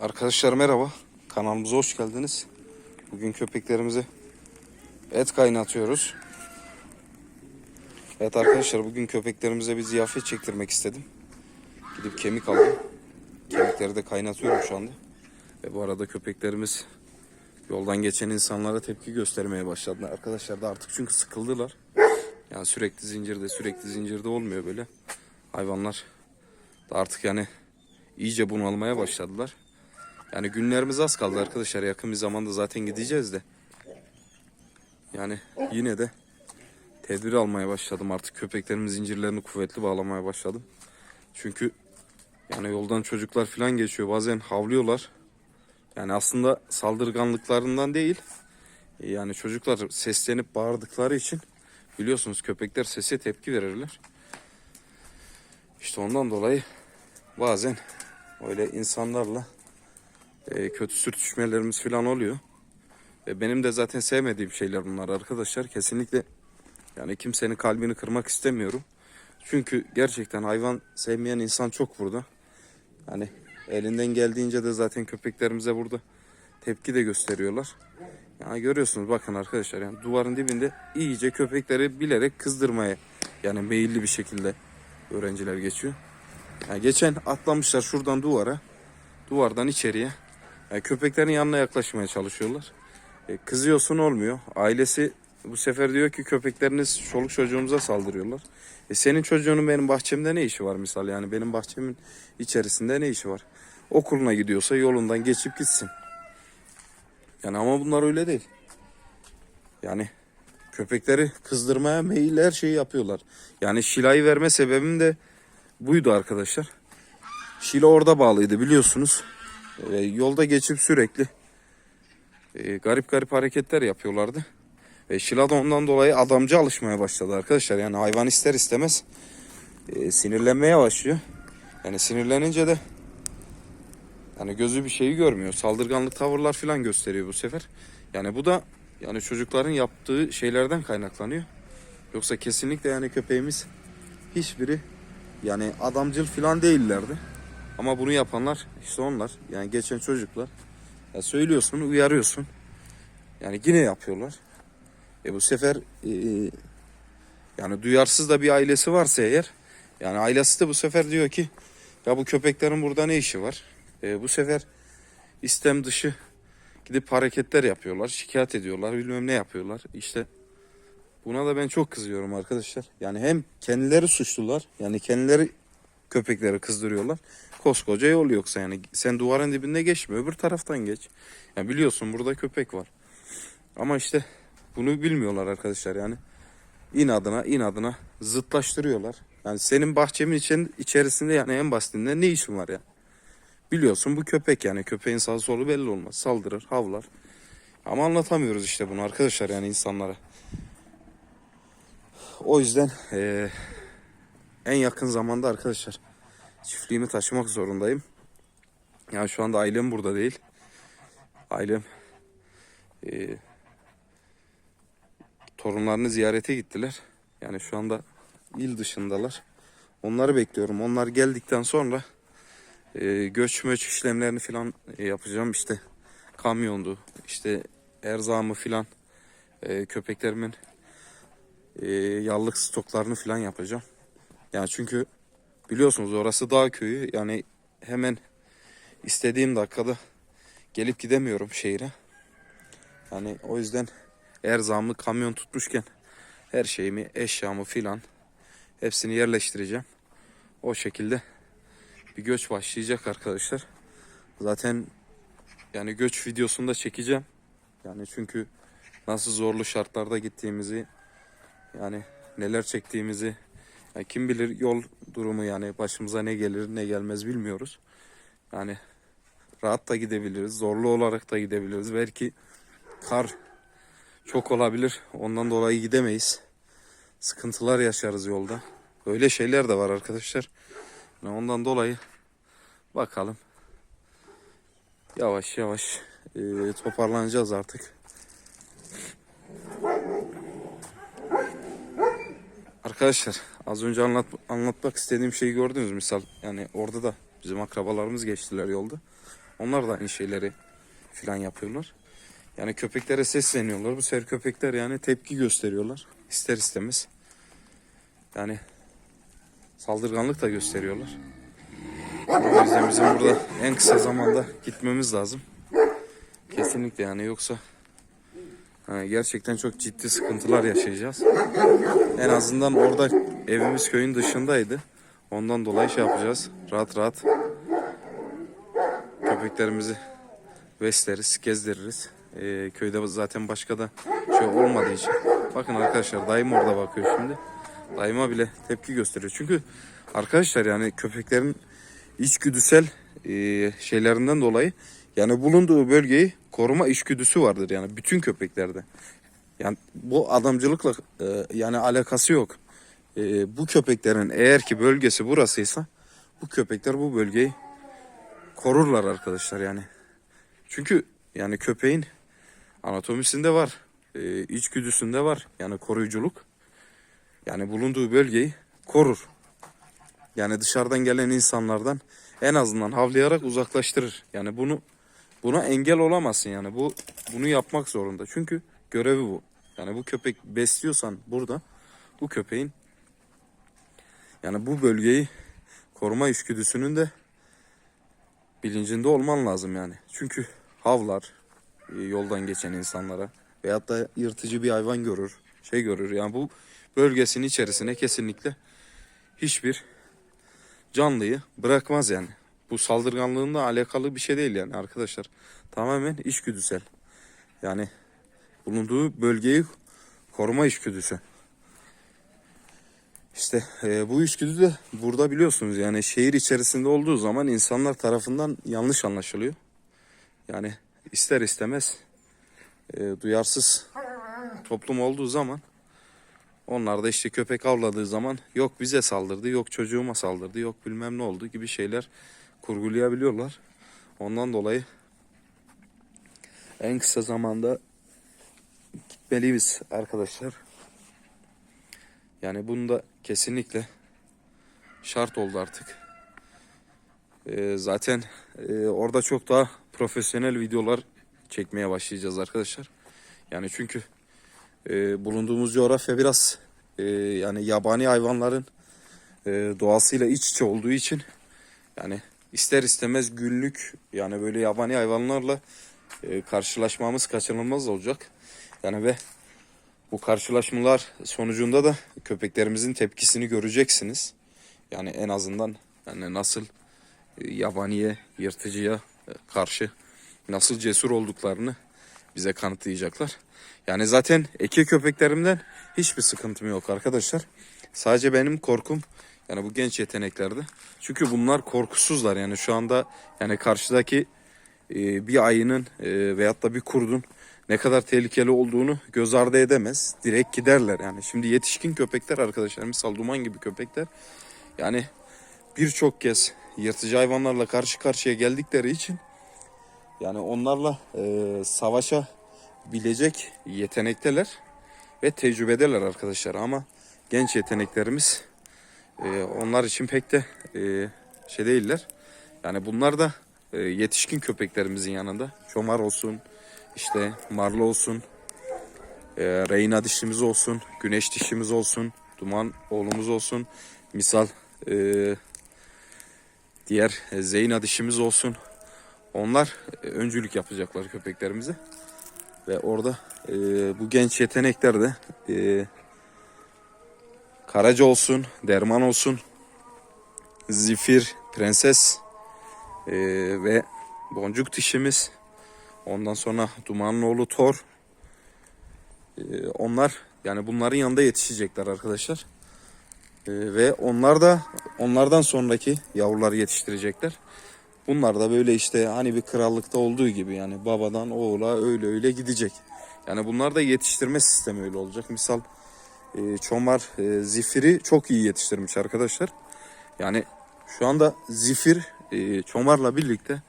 Arkadaşlar merhaba. Kanalımıza hoş geldiniz. Bugün köpeklerimize et kaynatıyoruz. Evet arkadaşlar bugün köpeklerimize bir ziyafet çektirmek istedim. Gidip kemik aldım. Kemikleri de kaynatıyorum şu anda. Ve bu arada köpeklerimiz yoldan geçen insanlara tepki göstermeye başladılar. Arkadaşlar da artık çünkü sıkıldılar. Yani sürekli zincirde sürekli zincirde olmuyor böyle. Hayvanlar da artık yani iyice bunalmaya başladılar. Yani günlerimiz az kaldı arkadaşlar. Yakın bir zamanda zaten gideceğiz de. Yani yine de tedbir almaya başladım. Artık köpeklerimin zincirlerini kuvvetli bağlamaya başladım. Çünkü yani yoldan çocuklar falan geçiyor. Bazen havlıyorlar. Yani aslında saldırganlıklarından değil. Yani çocuklar seslenip bağırdıkları için biliyorsunuz köpekler sese tepki verirler. İşte ondan dolayı bazen öyle insanlarla e, kötü sürtüşmelerimiz falan oluyor. Ve benim de zaten sevmediğim şeyler bunlar arkadaşlar. Kesinlikle yani kimsenin kalbini kırmak istemiyorum. Çünkü gerçekten hayvan sevmeyen insan çok burada. Yani elinden geldiğince de zaten köpeklerimize burada tepki de gösteriyorlar. Yani görüyorsunuz bakın arkadaşlar yani duvarın dibinde iyice köpekleri bilerek kızdırmaya yani meyilli bir şekilde öğrenciler geçiyor. Yani geçen atlamışlar şuradan duvara, duvardan içeriye. Yani köpeklerin yanına yaklaşmaya çalışıyorlar. E, kızıyorsun olmuyor. Ailesi bu sefer diyor ki köpekleriniz çoluk çocuğumuza saldırıyorlar. E, senin çocuğunun benim bahçemde ne işi var misal yani benim bahçemin içerisinde ne işi var? Okuluna gidiyorsa yolundan geçip gitsin. Yani ama bunlar öyle değil. Yani köpekleri kızdırmaya meyil her şeyi yapıyorlar. Yani Şila'yı verme sebebim de buydu arkadaşlar. Şila orada bağlıydı biliyorsunuz. E, yolda geçip sürekli e, garip garip hareketler yapıyorlardı. Ve Şila da ondan dolayı adamcı alışmaya başladı arkadaşlar. Yani hayvan ister istemez e, sinirlenmeye başlıyor. Yani sinirlenince de yani gözü bir şeyi görmüyor. Saldırganlık tavırlar falan gösteriyor bu sefer. Yani bu da yani çocukların yaptığı şeylerden kaynaklanıyor. Yoksa kesinlikle yani köpeğimiz hiçbiri yani adamcıl falan değillerdi. Ama bunu yapanlar işte onlar. Yani geçen çocuklar. Ya söylüyorsun, uyarıyorsun. Yani yine yapıyorlar. E bu sefer e, yani duyarsız da bir ailesi varsa eğer yani ailesi de bu sefer diyor ki ya bu köpeklerin burada ne işi var? E, bu sefer istem dışı gidip hareketler yapıyorlar, şikayet ediyorlar, bilmem ne yapıyorlar. İşte buna da ben çok kızıyorum arkadaşlar. Yani hem kendileri suçlular, yani kendileri köpekleri kızdırıyorlar. Koskoca yol yoksa yani sen duvarın dibinde geçme öbür taraftan geç. Yani biliyorsun burada köpek var. Ama işte bunu bilmiyorlar arkadaşlar yani. İnadına inadına zıtlaştırıyorlar. Yani senin bahçemin için, içerisinde yani en basitinden ne işin var ya? Biliyorsun bu köpek yani köpeğin sağ solu belli olmaz. Saldırır, havlar. Ama anlatamıyoruz işte bunu arkadaşlar yani insanlara. O yüzden eee, en yakın zamanda arkadaşlar çiftliğimi taşımak zorundayım. Yani şu anda ailem burada değil. Ailem eee, torunlarını ziyarete gittiler. Yani şu anda il dışındalar. Onları bekliyorum. Onlar geldikten sonra e, göç möç işlemlerini falan e, yapacağım. İşte kamyondu, işte erzamı falan e, köpeklerimin e, yallık stoklarını falan yapacağım. Yani çünkü biliyorsunuz orası dağ köyü. Yani hemen istediğim dakikada gelip gidemiyorum şehire. Yani o yüzden erzamı kamyon tutmuşken her şeyimi, eşyamı filan hepsini yerleştireceğim. O şekilde bir göç başlayacak arkadaşlar. Zaten yani göç videosunu da çekeceğim. Yani çünkü nasıl zorlu şartlarda gittiğimizi yani neler çektiğimizi yani kim bilir yol durumu yani başımıza ne gelir ne gelmez bilmiyoruz. Yani rahat da gidebiliriz, zorlu olarak da gidebiliriz. Belki kar çok olabilir. Ondan dolayı gidemeyiz. Sıkıntılar yaşarız yolda. Öyle şeyler de var arkadaşlar. Yani ondan dolayı bakalım. Yavaş yavaş e, toparlanacağız artık. Arkadaşlar az önce anlat, anlatmak istediğim şeyi gördünüz misal. Yani orada da bizim akrabalarımız geçtiler yolda. Onlar da aynı şeyleri filan yapıyorlar. Yani köpeklere sesleniyorlar. Bu sefer köpekler yani tepki gösteriyorlar. İster istemez. Yani saldırganlık da gösteriyorlar. O yüzden bizim burada en kısa zamanda gitmemiz lazım. Kesinlikle yani yoksa gerçekten çok ciddi sıkıntılar yaşayacağız. En azından orada evimiz köyün dışındaydı. Ondan dolayı şey yapacağız. Rahat rahat köpeklerimizi besleriz, gezdiririz. Ee, köyde zaten başka da şey olmadığı için. Bakın arkadaşlar dayım orada bakıyor şimdi. Dayıma bile tepki gösteriyor. Çünkü arkadaşlar yani köpeklerin içgüdüsel e, şeylerinden dolayı yani bulunduğu bölgeyi koruma içgüdüsü vardır yani bütün köpeklerde. Yani bu adamcılıkla e, yani alakası yok. E, bu köpeklerin eğer ki bölgesi burasıysa bu köpekler bu bölgeyi korurlar arkadaşlar yani. Çünkü yani köpeğin anatomisinde var, e, içgüdüsünde var yani koruyuculuk. Yani bulunduğu bölgeyi korur. Yani dışarıdan gelen insanlardan en azından havlayarak uzaklaştırır. Yani bunu buna engel olamazsın yani. Bu bunu yapmak zorunda. Çünkü görevi bu. Yani bu köpek besliyorsan burada bu köpeğin yani bu bölgeyi koruma içgüdüsünün de bilincinde olman lazım yani. Çünkü havlar e, yoldan geçen insanlara veyahut da yırtıcı bir hayvan görür, şey görür. Yani bu bölgesinin içerisine kesinlikle hiçbir canlıyı bırakmaz yani. Bu saldırganlığınla alakalı bir şey değil yani arkadaşlar. Tamamen içgüdüsel. Yani bulunduğu bölgeyi koruma içgüdüsü. İşte e, bu içgüdü de burada biliyorsunuz yani şehir içerisinde olduğu zaman insanlar tarafından yanlış anlaşılıyor. Yani ister istemez e, duyarsız toplum olduğu zaman onlar da işte köpek avladığı zaman yok bize saldırdı, yok çocuğuma saldırdı, yok bilmem ne oldu gibi şeyler kurgulayabiliyorlar. Ondan dolayı en kısa zamanda gitmeliyiz arkadaşlar. Yani bunu da kesinlikle şart oldu artık. Ee, zaten e, orada çok daha profesyonel videolar çekmeye başlayacağız arkadaşlar. Yani çünkü e, bulunduğumuz coğrafya biraz e, yani yabani hayvanların e, doğasıyla iç içe olduğu için yani ister istemez günlük yani böyle yabani hayvanlarla e, karşılaşmamız kaçınılmaz olacak. Yani ve bu karşılaşmalar sonucunda da köpeklerimizin tepkisini göreceksiniz. Yani en azından yani nasıl e, yabaniye, yırtıcıya e, karşı nasıl cesur olduklarını bize kanıtlayacaklar. Yani zaten eki köpeklerimden hiçbir sıkıntım yok arkadaşlar. Sadece benim korkum yani bu genç yeteneklerde. Çünkü bunlar korkusuzlar yani şu anda yani karşıdaki e, bir ayının e, veyahut da bir kurdun ne kadar tehlikeli olduğunu göz ardı edemez. Direkt giderler yani. Şimdi yetişkin köpekler arkadaşlar misal duman gibi köpekler yani birçok kez yırtıcı hayvanlarla karşı karşıya geldikleri için yani onlarla e, savaşa bilecek yetenekteler ve tecrübedeler arkadaşlar ama genç yeteneklerimiz e, onlar için pek de e, şey değiller. Yani bunlar da e, yetişkin köpeklerimizin yanında. Çomar olsun, işte marlı olsun, e, reyna dişimiz olsun, güneş dişimiz olsun, duman oğlumuz olsun. Misal e, diğer e, zeyna dişimiz olsun. Onlar e, öncülük yapacaklar köpeklerimize. Ve orada e, bu genç yetenekler de e, Karaca olsun, Derman olsun, Zifir, Prenses e, ve Boncuk dişimiz. Ondan sonra Dumanlıoğlu Thor. E, onlar yani bunların yanında yetişecekler arkadaşlar. E, ve onlar da onlardan sonraki yavruları yetiştirecekler. Bunlar da böyle işte hani bir krallıkta olduğu gibi yani babadan oğula öyle öyle gidecek. Yani bunlar da yetiştirme sistemi öyle olacak. Misal e, Çomar e, Zifir'i çok iyi yetiştirmiş arkadaşlar. Yani şu anda Zifir e, Çomar'la birlikte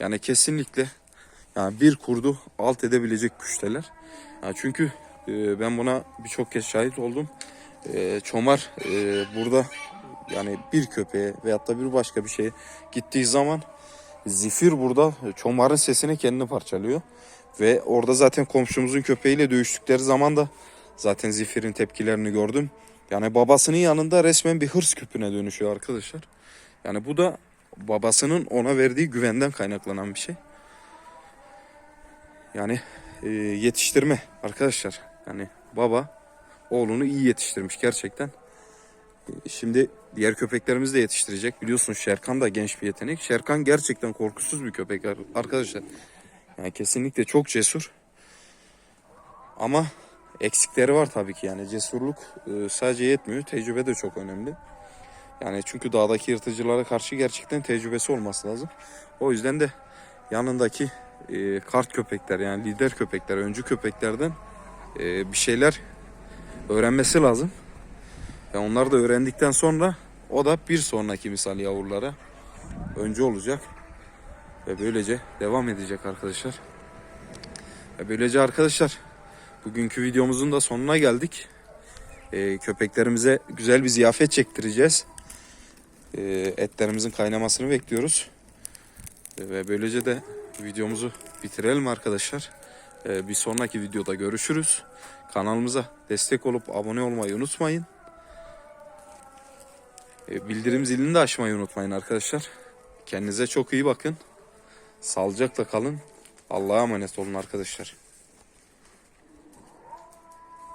yani kesinlikle yani bir kurdu alt edebilecek güçteler. Yani çünkü e, ben buna birçok kez şahit oldum. Çomar burada yani bir köpeğe veyahut da bir başka bir şeye gittiği zaman Zifir burada çomarın sesine kendini parçalıyor. Ve orada zaten komşumuzun köpeğiyle dövüştükleri zaman da zaten Zifir'in tepkilerini gördüm. Yani babasının yanında resmen bir hırs küpüne dönüşüyor arkadaşlar. Yani bu da babasının ona verdiği güvenden kaynaklanan bir şey. Yani e, yetiştirme arkadaşlar. Yani baba oğlunu iyi yetiştirmiş gerçekten. E, Şimdi diğer köpeklerimizi de yetiştirecek. Biliyorsunuz Şerkan da genç bir yetenek. Şerkan gerçekten korkusuz bir köpek ar- arkadaşlar. Yani kesinlikle çok cesur. Ama eksikleri var tabii ki yani cesurluk e, sadece yetmiyor. Tecrübe de çok önemli. Yani çünkü dağdaki yırtıcılara karşı gerçekten tecrübesi olması lazım. O yüzden de yanındaki e, kart köpekler yani lider köpekler, öncü köpeklerden e, bir şeyler öğrenmesi lazım. Ve onlar da öğrendikten sonra o da bir sonraki misal yavrulara öncü olacak. Ve böylece devam edecek arkadaşlar. Ve böylece arkadaşlar bugünkü videomuzun da sonuna geldik. E, köpeklerimize güzel bir ziyafet çektireceğiz. E, etlerimizin kaynamasını bekliyoruz. E, ve böylece de videomuzu bitirelim arkadaşlar. E, bir sonraki videoda görüşürüz. Kanalımıza destek olup abone olmayı unutmayın. E, bildirim zilini de açmayı unutmayın arkadaşlar. Kendinize çok iyi bakın. Sağlıcakla kalın. Allah'a emanet olun arkadaşlar.